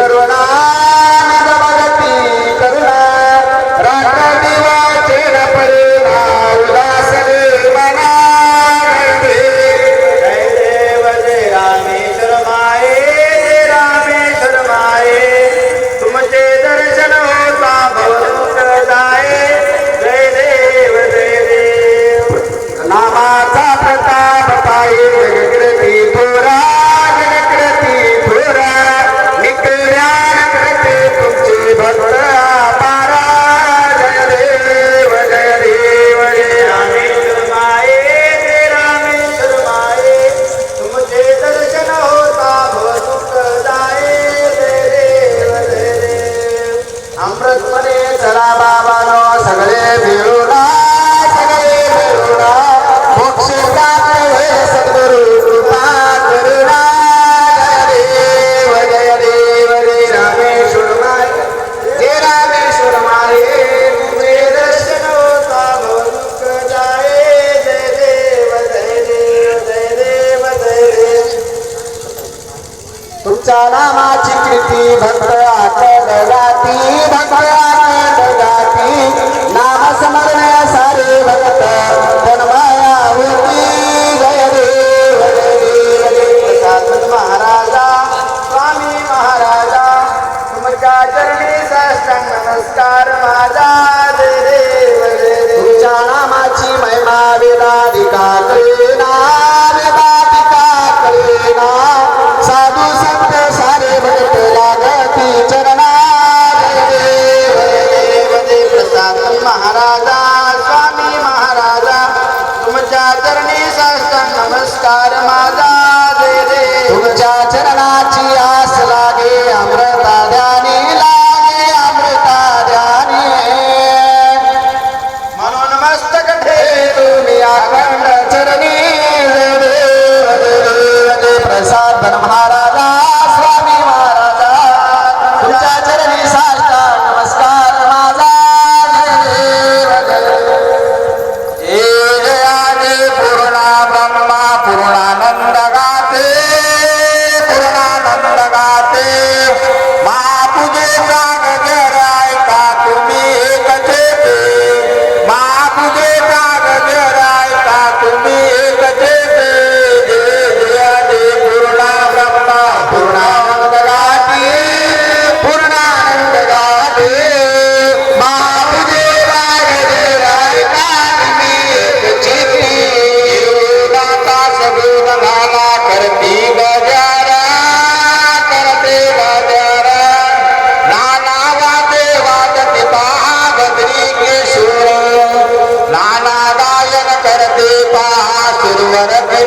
ಸರ್ವನಾ अमृतपणे चला बाबा नो सगळे मिळूना सगळे मिळूना मोक्ष प्राप्त हे सद्गुरु कृपा करुणा जय देव जय देव रे रामेश्वर माय. तुमच्या नामाची कृती तुमच्या नामाची महिमा वेदाधिका कळेना वेदाधिका कळेना. साधू संत सारे भक्त लागती चरणा. महाराजा स्वामी महाराजा तुमच्या चरणी साष्ट नमस्कार. ورب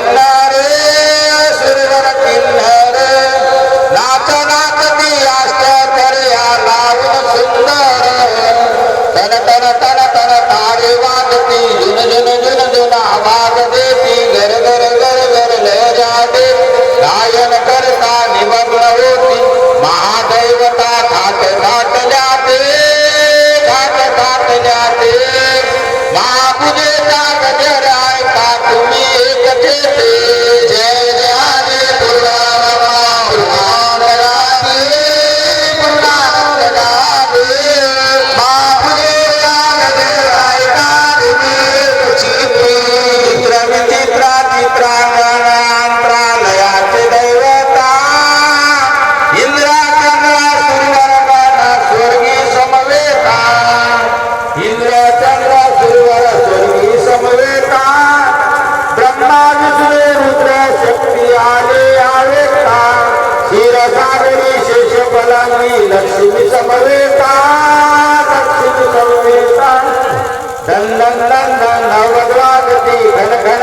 क्षीरसागरी शेष बलांनी लक्ष्मी समवेता लक्ष्मी समवेता धन धन धन धन नवद्वागती घन घन